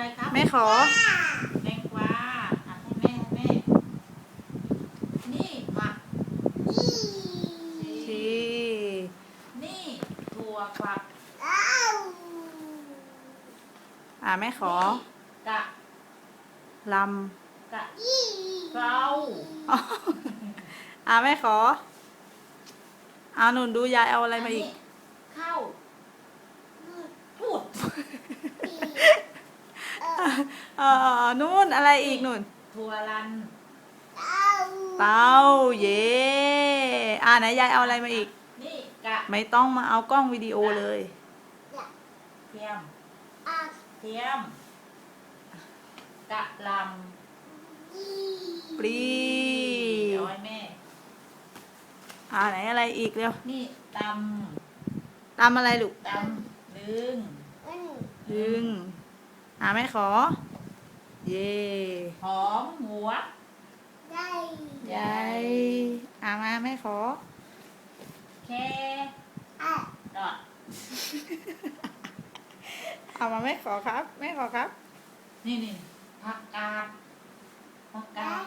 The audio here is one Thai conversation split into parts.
อะไรครับแม่ขอ แตงกวาอะให้แม่ให้แม่ นี่ผักชีนี่ถั่วฝักอ่าแม่ขอนี่กะลกะเกราำอ๋ออ่าแม่ขอเอาหนุนดูยายเอาอะไรมาอีก นนี้ข้าวพูด เออนู่นอะไรอีกนู่นถั่วลันเตาเย่อ่าไหนยายเอาอะไรมาอีก นี่กะไม่ต้องมาเอากล้องวิดีโอเลยเทียมเทียมกะหลปรีำเดี๋ยวให้แม่อ่าไหนอะไรอีกเร็วนี่ตตำอะไรลูกำตำดึงดึงอ่าแม่ขอ เย่หอมหัวยายอ่ามาแม่ขอ แค่ดอดเอามาแม่ขอครับแม่ขอครับ นี่นี่ผักกาดผักกาด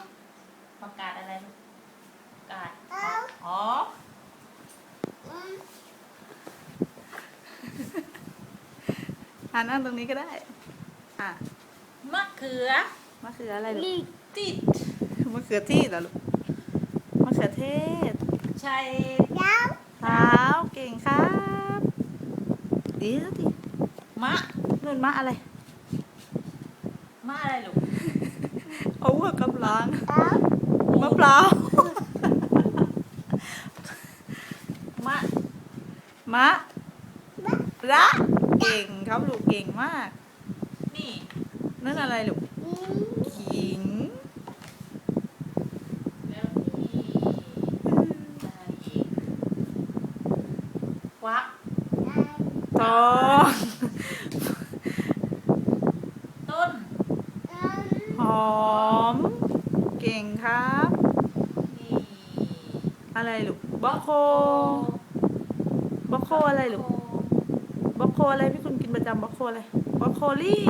ผักกาดอะไรลูกผักกาดหอมอ่านั่งตรงนี้ก็ได้ อะ มะเขือมะเขืออะไรลูกติดมะเขือที่เหรอลูกมะเขือเทศใช่เท้าเก่งครับดีแล้วดิมะนุ่นมะอะไรมะอะไรลูกเอาหัวกำลังมะพร้าวมะมะระเก่งครับลูกเก่งมากนี่ นั่นอะไรลูกขิงแล้วนี่อะไรอีกควักทองต้นหอม เก่งครับนี่อะไรลูกบล็อกโคบล็อกโคอะไรลูกบล็อกโคอะไรพี่คุณกินประจำบล็อกโคอะไร บล็อกโคลี่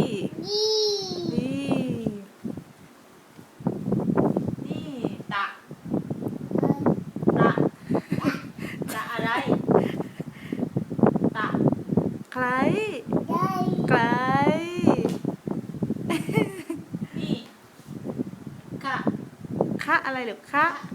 นี่นี่ตะตะตะอะไรตะใครไกลนี่กะคะอะไรลูกคะกะ